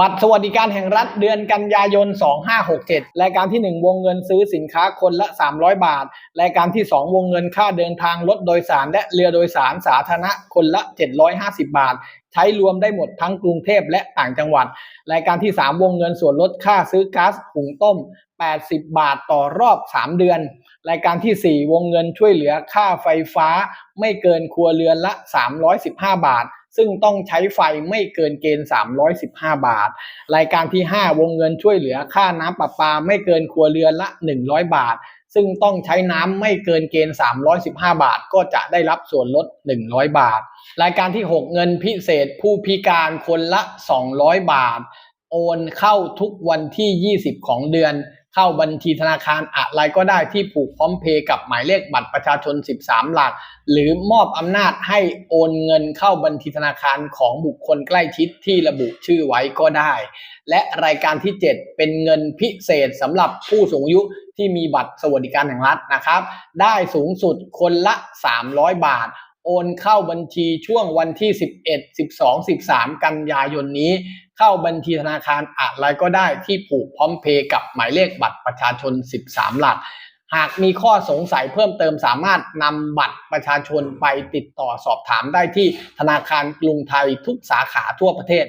บัตรสวัสดิการแห่งรัฐเดือนกันยายน 2567 รายการที่ 1 วงเงินซื้อสินค้าคนละ 300 บาท รายการที่ 2 วงเงินค่าเดินทางรถโดยสาร และเรือโดยสารสาธารณะคนละ 750 บาท ใช้รวมได้หมดทั้งกรุงเทพและต่างจังหวัด รายการที่ 3 วงเงินส่วนลดค่าซื้อก๊าซหุงต้ม 80 บาทต่อรอบ 3 เดือน รายการทีสี่4 วงเงินช่วยเหลือค่าไฟฟ้า ไม่เกินครัวเรือนละ 315 บาท ซึ่งต้องใช้ไฟไม่เกินเกณฑ์ 315 บาท รายการที่ 5 วงเงินช่วยเหลือค่าน้ำประปาไม่เกินครัวเรือนละ 100 บาท ซึ่งต้องใช้น้ำไม่เกินเกณฑ์ 315 บาท ก็จะได้รับส่วนลด 100 บาท รายการที่ 6 เงินพิเศษผู้พิการคนละ 200 บาท โอนเข้าทุกวันที่ 20 ของเดือน เข้าบัญชีธนาคารอะไรก็ได้ที่ผูกพร้อมเพย์กับหมายเลขบัตรประชาชน 13 หลัก หรือมอบอำนาจให้โอนเงินเข้าบัญชีธนาคารของบุคคลใกล้ชิดที่ระบุชื่อไว้ก็ได้ และรายการที่ 7 เป็นเงินพิเศษสำหรับผู้สูงอายุที่มีบัตรสวัสดิการแห่งรัฐนะครับ ได้สูงสุดคนละ 300 บาท โอนเข้าบัญชีช่วงวันที่ 11 12 13 กันยายนนี้ เข้าบัญชีธนาคารอะไรก็ได้ที่ผูกพร้อมเพย์กับหมายเลขบัตรประชาชน 13 หลัก หากมีข้อสงสัยเพิ่มเติมสามารถนำบัตรประชาชนไปติดต่อสอบถามได้ที่ธนาคารกรุงไทยทุกสาขาทั่วประเทศ